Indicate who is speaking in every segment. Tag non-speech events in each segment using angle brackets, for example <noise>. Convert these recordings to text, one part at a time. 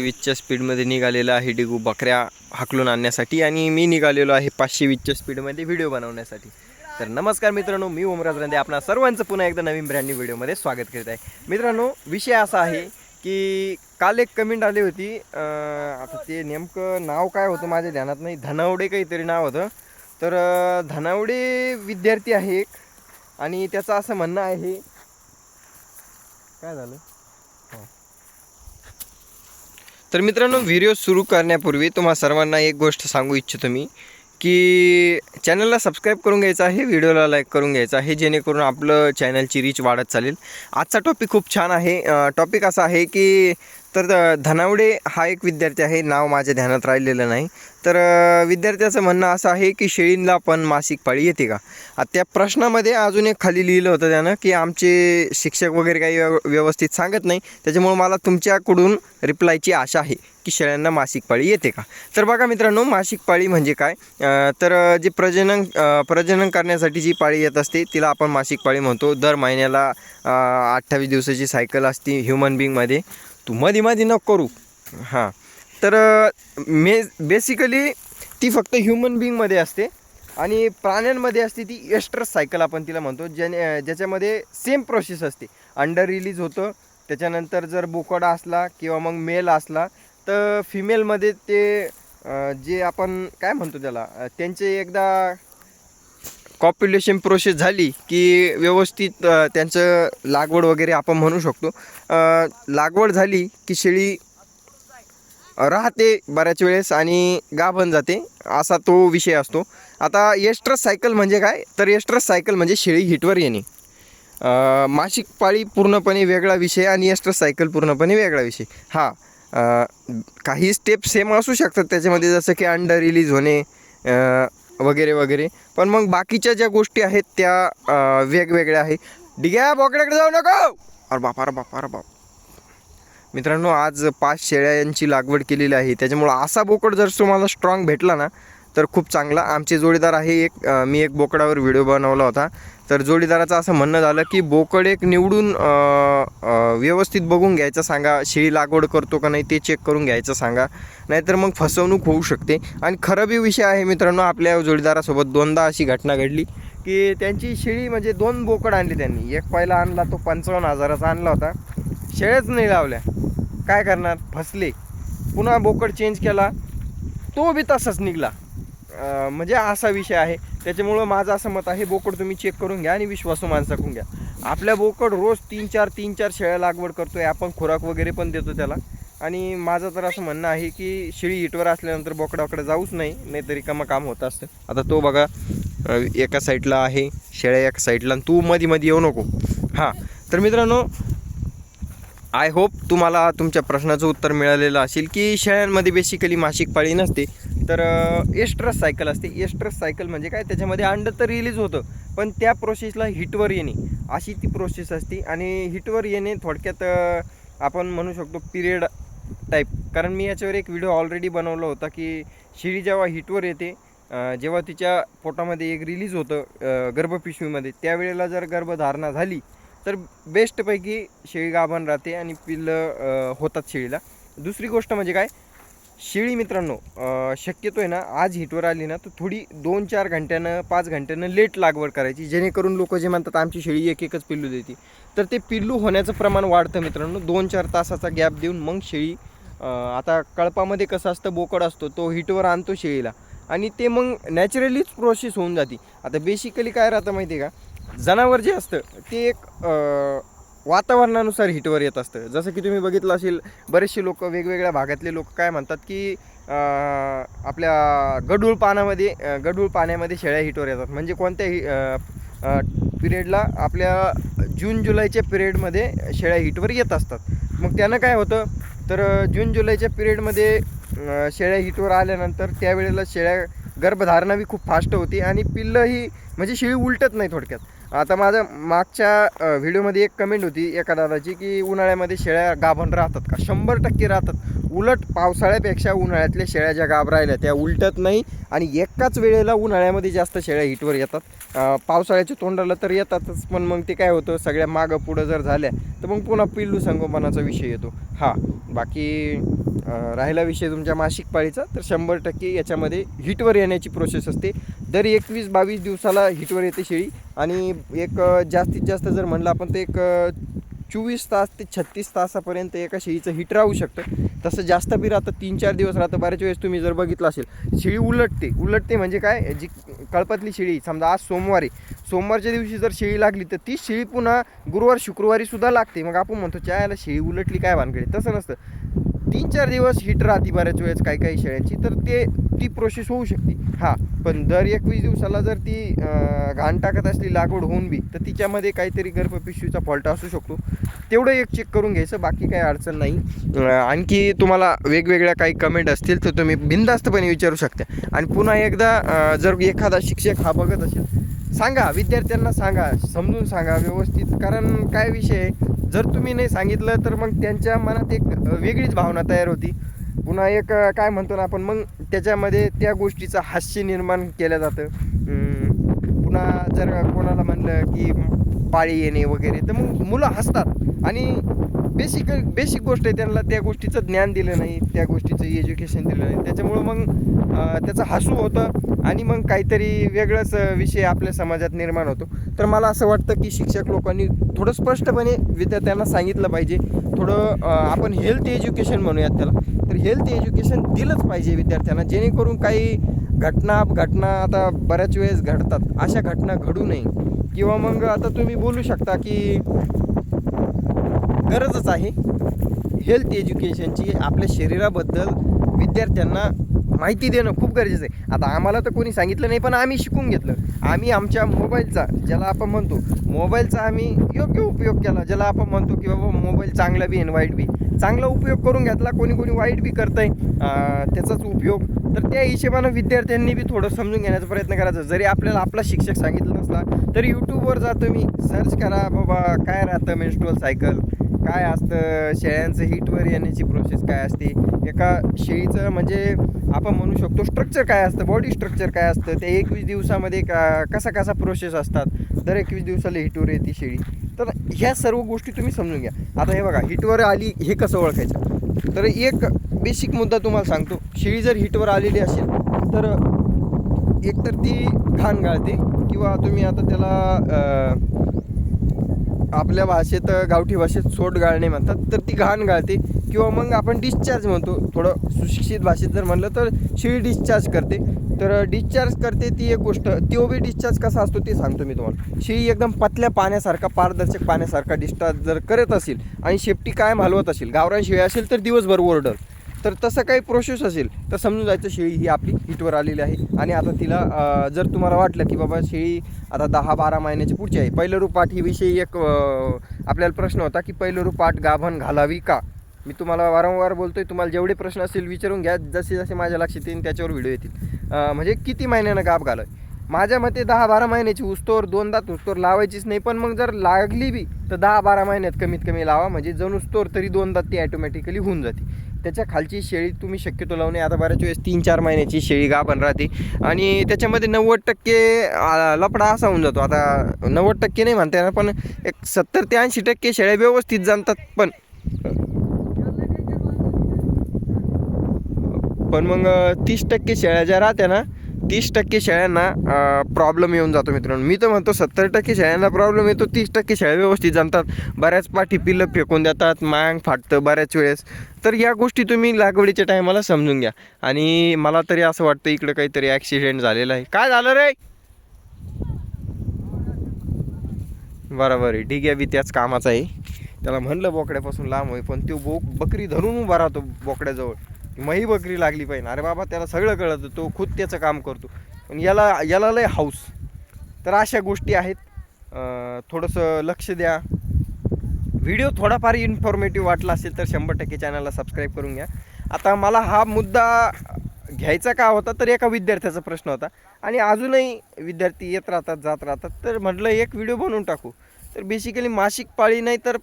Speaker 1: वीसच्या स्पीडमध्ये निघालेला आहे डिगू बकऱ्या हाकलून आणण्यासाठी. आणि मी निघालेलो आहे पाचशे वीसच्या स्पीडमध्ये व्हिडिओ बनवण्यासाठी. तर नमस्कार मित्रांनो मी ओमराज रंदे. आपणा सर्वांचं पुन्हा एकदा नवीन ब्रँड व्हिडिओमध्ये स्वागत करीत आहे. मित्रांनो विषय असा आहे की काल एक कमेंट आली होती. आता ते नेमकं नाव काय होतं माझ्या ध्यानात नाही. धनावडे काहीतरी नाव होतं. तर धनावडे विद्यार्थी आहे एक. आणि त्याचं असं म्हणणं आहे काय झालं? तर मित्रांनो व्हिडिओ सुरू करण्यापूर्वी तुम्हा सर्वांना एक गोष्ट सांगू इच्छितो मी की चॅनलला सबस्क्राईब करून घ्यायचं आहे व्हिडिओला लाईक करून घ्यायचं आहे जेणेकरून आपलं चॅनलची रीच वाढत चालेल. आजचा टॉपिक खूप छान आहे. टॉपिक असा आहे की तर धनावडे हा एक विद्यार्थी आहे. नाव माझ्या ध्यानात राहिलेलं नाही. तर विद्यार्थ्याचं म्हणणं असं आहे की शेळींला पण मासिक पाळी येते का? आता त्या प्रश्नामध्ये अजून एक खाली लिहिलं होतं त्यानं की आमचे शिक्षक वगैरे काही व्यव- व्यवस्थित सांगत नाही. त्याच्यामुळे मला तुमच्याकडून रिप्लायची आशा आहे की शेळ्यांना मासिक पाळी येते का? तर बघा मित्रांनो मासिक पाळी म्हणजे काय? तर जे प्रजनन प्रजनन करण्यासाठी जी पाळी येत असते तिला आपण मासिक पाळी म्हणतो. दर महिन्याला अठ्ठावीस दिवसाची सायकल असते ह्युमन बिंगमध्ये. तू मध्ये मध्ये नको करू. हां. तर मे बेसिकली ती फक्त ह्युमन बिईंगमध्ये असते आणि प्राण्यांमध्ये असते ती एस्ट्रस सायकल आपण तिला म्हणतो ज्याने ज्याच्यामध्ये सेम प्रोसेस असते. अंडर रिलीज होतं त्याच्यानंतर जर बोकडा असला किंवा मग मेल असला तर फिमेलमध्ये ते जे आपण काय म्हणतो त्याला त्यांचे एकदा कॉप्युलेशन प्रोसेस झाली की व्यवस्थित त्यांचं लागवड वगैरे आपण म्हणू शकतो. लागवड झाली की शेळी राहते बऱ्याच वेळेस आणि गाभण जाते असा तो विषय असतो. आता एस्ट्रस सायकल म्हणजे काय? तर एस्ट्रस सायकल म्हणजे शेळी हिटवर येणे. मासिक पाळी पूर्णपणे वेगळा विषय आणि एस्ट्रस सायकल पूर्णपणे वेगळा विषय. हा काही स्टेप सेम असू शकतात. त्याच्यामध्ये जसं की अंडर रिलीज होणे वगैरे वगैरे. पण मग बाकीच्या ज्या गोष्टी आहेत त्या वेगवेगळ्या आहे. डिग्या बोकड्याकडे जाऊ नको! अरे बाप अरे बाप अरे बाप. मित्रांनो आज पाच शेळ्यांची लागवड केलेली आहे. त्याच्यामुळं असा बोकड जर तुम्हाला स्ट्रॉंग भेटला ना तर खूप चांगला. आमचे जोडीदार आहे एक मी एक बोकडावर व्हिडिओ बनवला होता. तर जोडीदाराचं असं म्हणणं झालं की बोकड एक निवडून व्यवस्थित बघून घ्यायचं सांगा शेळी लागवड करतो का नाही ते चेक करून घ्यायचं सांगा. नाहीतर मग फसवणूक होऊ शकते. आणि खरं बी विषय आहे मित्रांनो आपल्या जोडीदारासोबत दोनदा अशी घटना घडली की त्यांची शेळी म्हणजे दोन बोकड आणली त्यांनी. एक पहिला आणला तो पंचावन्न हजाराचा आणला होता. शेळ्याच नाही लावल्या. काय करणार? फसले. पुन्हा बोकड चेंज केला. तो बी तसाच निघला. म्हणजे असा विषय आहे. त्याच्यामुळं माझं असं मत आहे बोकड तुम्ही चेक करून घ्या आणि विश्वासू माणसाकडून घ्या. आपल्या बोकड रोज तीन चार तीन चार शेळ्या लागवड करतो आहे आपण खुराक वगैरे पण देतो त्याला. आणि माझं तर असं म्हणणं आहे की शेळी हिटवर असल्यानंतर बोकडाकडे जाऊच नाही नाहीतरी कामं काम होत असतं. आता तो बघा एका साईडला आहे शेळ्या एका साईडला आणि तू मध्ये मध्ये येऊ नको. हां तर मित्रांनो आय होप तुम्हाला तुमच्या प्रश्नाचं उत्तर मिळालेलं असेल की शेळ्यांमध्ये बेसिकली मासिक पाळी नसते. तर एस्ट्रस सायकल असते. एस्ट्रस सायकल म्हणजे काय? त्याच्यामध्ये अंड तर रिलीज होतं पण त्या प्रोसेसला हिटवर येणे. अशी ती प्रोसेस असते आणि हिटवर येणे थोडक्यात आपण म्हणू शकतो पिरियड टाईप कारण मी याच्यावर एक व्हिडिओ ऑलरेडी बनवला होता की शिळी जेव्हा हिटवर येते जेव्हा तिच्या पोटामध्ये एक रिलीज होतं गर्भपिशवीमध्ये त्यावेळेला जर गर्भधारणा झाली तर बेस्टपैकी शेळी गाभण राहते आणि पिल्लं होतात शेळीला. दुसरी गोष्ट म्हणजे काय? शेळी मित्रांनो शक्यतो आहे ना आज हिटवर आली ना तर थोडी दोन चार घंट्यानं पाच घंट्यानं लेट लागवड करायची जेणेकरून लोक जे म्हणतात आमची शेळी एक एकच पिल्लू देते. तर ते पिल्लू होण्याचं प्रमाण वाढतं मित्रांनो दोन चार तासाचा गॅप देऊन मग शेळी आता कळपामध्ये कसं असतं बोकड असतो तो हिटवर आणतो शेळीला. आणि ते मग नॅचरलीच प्रोसेस होऊन जाते. आता बेसिकली काय राहतं माहिती आहे का? जनावर जे असतं ते एक वातावरणानुसार हिटवर येत असतं. जसं की तुम्ही बघितलं असेल बरेचसे लोक वेगवेगळ्या भागातले लोक काय म्हणतात की आपल्या गडूळ पाण्यामध्ये गडूळ पाण्यामध्ये शेळ्या हिटवर येतात. म्हणजे कोणत्याही पिरियडला आपल्या जून जुलैच्या पिरियडमध्ये शेळ्या हिटवर येत असतात. मग त्यानं काय होतं? तर जून जुलैच्या पिरियडमध्ये शेळ्या हिटवर आल्यानंतर त्यावेळेला शेळ्या गर्भधारणा बी खूप फास्ट होती आणि पिल्लंही म्हणजे शेळी उलटत नाही थोडक्यात. आता माझ्या मागच्या व्हिडिओमध्ये एक कमेंट होती एका दादाची की उन्हाळ्यामध्ये शेळ्या गाभण राहतात का? शंभर टक्के राहतात. उलट पावसाळ्यापेक्षा उन्हाळ्यातल्या शेळ्या ज्या गाभ राहिल्या त्या उलटत नाही आणि एकाच वेळेला उन्हाळ्यामध्ये जास्त शेळ्या हिटवर येतात. पावसाळ्याच्या तोंडाला तर येतातच पण मग ते काय होतं? सगळ्या मागं पुढं जर झाल्या तर मग पुन्हा पिल्लू संगोपनाचा विषय येतो. हा बाकी राहिला विषय तुमच्या मासिक पाळीचा तर शंभर टक्के याच्यामध्ये हिटवर येण्याची प्रोसेस असते. दर एकवीस बावीस दिवसाला हिटवर येते शेळी. आणि एक जास्तीत जास्त जर म्हणलं आपण तर एक चोवीस तास ते छत्तीस तासापर्यंत एका शेळीचं हिट राहू शकतं. तसं जास्त बी राहतं तीन चार दिवस राहतं. बऱ्याच वेळेस तुम्ही जर बघितलं असेल शेळी उलटते. उलटते म्हणजे काय? जी कळपातली शेळी समजा आज सोमवारी. सोमवारच्या दिवशी जर शेळी लागली तर ती शेळी पुन्हा गुरुवार शुक्रवारी सुद्धा लागते. मग आपण म्हणतो चायला शेळी उलटली काय भानगडी? तसं नसतं. तीन चार दिवस हीट राहते बऱ्याच वेळेस काही काही शेळ्यांची तर ते ती प्रोसेस होऊ शकते. हां पण दर एकवीस दिवसाला जर ती घाण टाकत असली लागवड होऊन बी तर तिच्यामध्ये काहीतरी गर्भपिशवीचा फॉल्ट असू शकतो. तेवढं एक चेक करून घ्यायचं बाकी काही अडचण नाही. आणखी तुम्हाला वेगवेगळ्या काही कमेंट असतील तर तुम्ही बिनधास्तपणे विचारू शकता. आणि पुन्हा एकदा जर एखादा शिक्षक हा बघत असेल सांगा विद्यार्थ्यांना सांगा समजून सांगा व्यवस्थित कारण काय विषय आहे? जर तुम्ही नाही सांगितलं तर मग त्यांच्या मनात एक वेगळीच भावना तयार होती. पुन्हा एक काय म्हणतो ना आपण मग त्याच्यामध्ये त्या गोष्टीचं हास्य निर्माण केलं जातं. पुन्हा जर कोणाला म्हणलं की पाळी येणे वगैरे तर मग मुलं हसतात. आणि बेसिक बेसिक गोष्ट आहे त्यांना त्या गोष्टीचं ज्ञान दिलं नाही त्या गोष्टीचं एज्युकेशन दिलं नाही. त्याच्यामुळं मग त्याचं हसू होतं. आणि मग काहीतरी वेगळंच विषय आपल्या समाजात निर्माण होतो. तर मला असं वाटतं की शिक्षक लोकांनी थोडं स्पष्टपणे विद्यार्थ्यांना सांगितलं पाहिजे. थोडं आपण हेल्थ एज्युकेशन म्हणूयात त्याला. तर हेल्थ एज्युकेशन दिलंच पाहिजे विद्यार्थ्यांना जेणेकरून काही घटना घटना आता बऱ्याच वेळेस घडतात. अशा घटना घडू नये. किंवा मग आता तुम्ही बोलू शकता की गरजच आहे. हेल्थ एज्युकेशनची आपल्या शरीराबद्दल विद्यार्थ्यांना माहिती देणं खूप गरजेचं आहे. आता आम्हाला तर कोणी सांगितलं नाही पण आम्ही शिकून घेतलं. आम्ही आमच्या मोबाईलचा ज्याला आपण म्हणतो मोबाईलचा आम्ही योग्य उपयोग केला ज्याला आपण म्हणतो की बाबा मोबाईल चांगला बी आणि वाईट बी. चांगला उपयोग करून घेतला कोणी कोणी वाईट बी करतं आहे त्याचाच उपयोग. तर त्या हिशोबानं विद्यार्थ्यांनी बी थोडं समजून घेण्याचा प्रयत्न करायचा. जरी आपल्याला आपला शिक्षक सांगितलं नसला तरी यूट्यूबवर जातो मी सर्च करा बाबा काय राहतं मेन्स्ट्रुअल सायकल काय असतं शेळ्यांचं हिटवर येण्याची प्रोसेस काय असते? एका शेळीचं म्हणजे आपण म्हणू शकतो स्ट्रक्चर काय असतं? बॉडी स्ट्रक्चर काय असतं? ते एकवीस दिवसामध्ये का कसा कसा प्रोसेस असतात? दर एकवीस दिवसाला हिटवर येते शेळी. तर ह्या सर्व गोष्टी तुम्ही समजून घ्या. आता हे बघा हिटवर आली हे कसं ओळखायचं? तर एक बेसिक मुद्दा तुम्हाला सांगतो. शेळी जर हिटवर आलेली असेल तर एकतर ती घाण गाळते किंवा तुम्ही आता त्याला आपल्या भाषेत गावठी भाषेत सोट गाळणे म्हणतात तर ती घाण गाळते. किंवा मग आपण डिस्चार्ज म्हणतो थोडं सुशिक्षित भाषेत जर म्हणलं तर शिळी डिस्चार्ज करते. तर डिस्चार्ज करते ती एक गोष्ट. तो बी डिस्चार्ज कसा असतो ते सांगतो मी तुम्हाला. शिळी एकदम पतल्या पाण्यासारखा पारदर्शक पाण्यासारखा डिस्चार्ज जर करत असेल आणि शेपटी कायम हलवत असेल गावरान शिळी असेल तर दिवसभर ओरडल तर तसं काही प्रोसेस असेल तर समजून जायचं शेळी ही आपली हिटवर आलेली आहे. आणि आता तिला जर तुम्हाला वाटलं की बाबा शेळी आता दहा बारा महिन्याची पुढची आहे पहिलं रूपाट ही विषयी एक आपल्याला प्रश्न होता की पहिलं रूपाट गाभण घालावी का? मी तुम्हाला वारंवार बोलतो आहे तुम्हाला जेवढे प्रश्न असतील विचारून घ्या जसे जसे माझ्या लक्षात येईल त्याच्यावर व्हिडिओ येतील. म्हणजे किती महिन्यानं गाभ घालावी माझ्या मते दहा बारा महिन्याची उस्तोर दोनदा उस्तोर लावायचीच नाही पण मग जर लागली बी तर दहा बारा महिन्यात कमीत कमी लावा. म्हणजे जण उस्तोर तरी दोनदा ती ॲटोमॅटिकली होऊन जाते. त्याच्या खालची शेळी तुम्ही शक्यतो लावणे आता बऱ्याच वेळेस तीन चार महिन्याची शेळी गाभण राहते. आणि त्याच्यामध्ये नव्वद टक्के लफडा असा होऊन जातो. आता नव्वद टक्के नाही म्हणता येणार पण एक सत्तर ते ऐंशी टक्के शेळ्या व्यवस्थित जाणतात पण. पण मग तीस टक्के शेळ्या ज्या राहत्या ना तीस टक्के शेळ्यांना प्रॉब्लेम येऊन जातो मित्रांनो. मी तर म्हणतो सत्तर टक्के शाळांना प्रॉब्लेम येतो तीस टक्के शाळा व्यवस्थित जाणतात बऱ्याच पाठी पिल्लं फेकून देतात मांग फाटतं बऱ्याच वेळेस. तर या गोष्टी तुम्ही लागवडीच्या टायमाला समजून घ्या. आणि मला तरी असं वाटतं इकडं काहीतरी ॲक्सिडेंट झालेला आहे. काय झालं रे? बरोबर आहे. ठीक आहे बी त्याच कामाचा आहे. त्याला म्हणलं बोकड्यापासून लांब होई पण तो बो बकरी धरून उभा राहतो बोकड्याजवळ. मही बकरी लागली पाहिजे. अरे बाबा त्याला सगळं कळतं. तो खुद त्याचं काम करतो. पण याला याला लय हाऊस. तर अशा गोष्टी आहेत. थोडंसं लक्ष द्या. व्हिडिओ थोडाफार इन्फॉर्मेटिव्ह वाटला असेल तर शंभर टक्के चॅनलला सबस्क्राईब करून घ्या. आता मला हा मुद्दा घ्यायचा का होता तर एका विद्यार्थ्याचा प्रश्न होता. आणि अजूनही विद्यार्थी येत राहतात जात राहतात. तर म्हटलं एक व्हिडिओ बनवून टाकू. तर बेसिकली मासिक पाळी नाही तर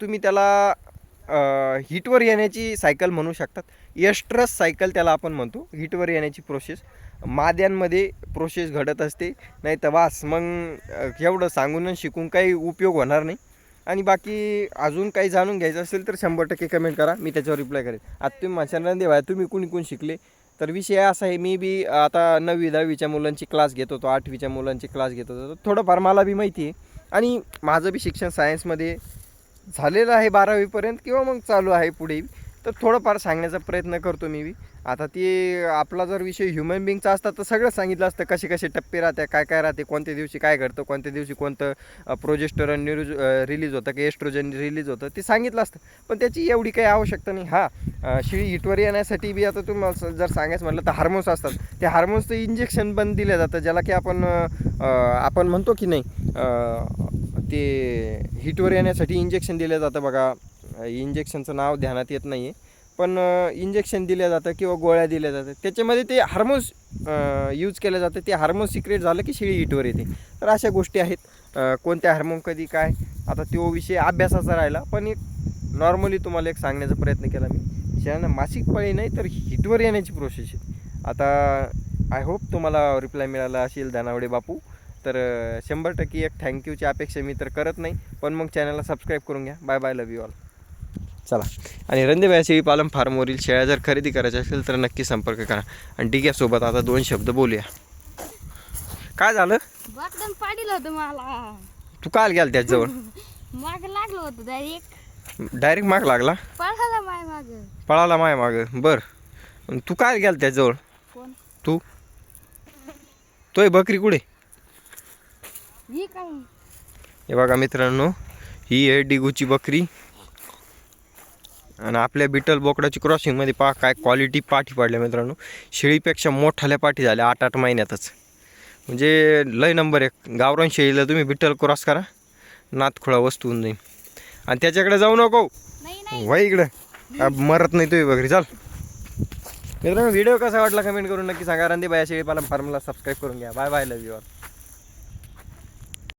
Speaker 1: तुम्ही त्याला हिटवर येण्याची सायकल म्हणू शकतात. यस्ट्रस सायकल त्याला आपण म्हणतो. हिटवर येण्याची प्रोसेस माद्यांमध्ये प्रोसेस घडत असते. नाही तर वास. मग एवढं सांगून शिकून काही उपयोग होणार नाही. आणि बाकी अजून काही जाणून घ्यायचं असेल तर शंभर टक्के कमेंट करा. मी त्याच्यावर रिप्लाय करेन. आता तुम्ही माझ्या देवा तुम्ही कुणी कोण शिकले? तर विषय असा आहे मी बी आता नववी दहावीच्या मुलांची क्लास घेत होतो. आठवीच्या मुलांची क्लास घेत होतो. थोडंफार मला बी माहिती आहे. आणि माझं बी शिक्षण सायन्समध्ये झालेलं आहे बारावीपर्यंत किंवा मग चालू आहे पुढे. तर थोडंफार सांगण्याचा प्रयत्न करतो मी बी. आता ते आपला जर विषय ह्युमन बिंगचा असता तर सगळं सांगितलं असतं कसे कसे टप्पे राहते काय काय राहते कोणत्या दिवशी काय घडतं कोणत्या दिवशी कोणतं प्रोजेस्टरन न्यूज रिलीज होतं की एस्ट्रोजन रिलीज होतं ते सांगितलं असतं. पण त्याची एवढी काही आवश्यकता नाही. हा शिळी हिटवर येण्यासाठी बी आता तुम्हाला जर सांगायचं म्हटलं तर हार्मोन्स असतात. ते हार्मोन्सचं इंजेक्शन पण दिलं जातं ज्याला की आपण आपण म्हणतो की नाही ते हिटवर येण्यासाठी इंजेक्शन दिलं जातं बघा. इंजेक्शनचं नाव ध्यानात येत नाही आहे पण इंजेक्शन दिलं जातं किंवा गोळ्या दिल्या जातात. त्याच्यामध्ये ते हार्मोन्स यूज केलं जातं. ते हार्मोन सिक्रेट झालं की शिळी हिटवर येते. तर अशा गोष्टी आहेत. कोणत्या हार्मोन कधी काय? आता तो विषय अभ्यासाचा राहिला. पण एक नॉर्मली तुम्हाला एक सांगण्याचा प्रयत्न केला मी. शेळ्यांना मासिक पाळी नाही तर हिटवर येण्याची प्रोसेस आहे. आता आय होप तुम्हाला रिप्लाय मिळाला असेल दानावडे बापू. तर शंभर टक्के एक थँक्यूची अपेक्षा मी तर करत नाही. पण मग चॅनलला सबस्क्राईब करून घ्या. Bye bye love you all चला. आणि रंदेबाई शेळी पालम फार्मवरील शेळ्या जर खरेदी करायच्या असेल तर नक्की संपर्क करा. आणि ठीक आहे सोबत आता दोन शब्द बोलूया. काय झालं?
Speaker 2: बाकडन पाडील होतं मला.
Speaker 1: तू काल गेल त्याच्याजवळ? <laughs>
Speaker 2: माग लागलं होतं डायरेक्ट
Speaker 1: डायरेक्ट माग लागला?
Speaker 2: पळाला माय माग.
Speaker 1: पळाला माय माग. बर. तू काय गेल त्याच्याजवळ?
Speaker 2: कोण?
Speaker 1: तू? तोय बकरी कुठे?
Speaker 2: ही काय?
Speaker 1: हे बघा मित्रांनो ही आहे डिगूची बकरी. आणि आपल्या बिटल बोकडाची क्रॉसिंगमध्ये पहा काय क्वालिटी पाठी पाडल्या मित्रांनो. शेळीपेक्षा मोठाल्या पाठी झाल्या आठ आठ महिन्यातच. म्हणजे लय नंबर एक. गावरान शेळीला तुम्ही बिटल क्रॉस करा नातखुळा वस्तू होऊन जाईल आणि त्याच्याकडे जाऊ नको. वय इकडं. मरत नाही तुम्ही बकरी. चाल. मित्रांनो व्हिडिओ कसा वाटला कमेंट करून नक्की सांगा. रणदीबाई शेळी पालन फार्मला सबस्क्राईब करून घ्या. Bye bye love you all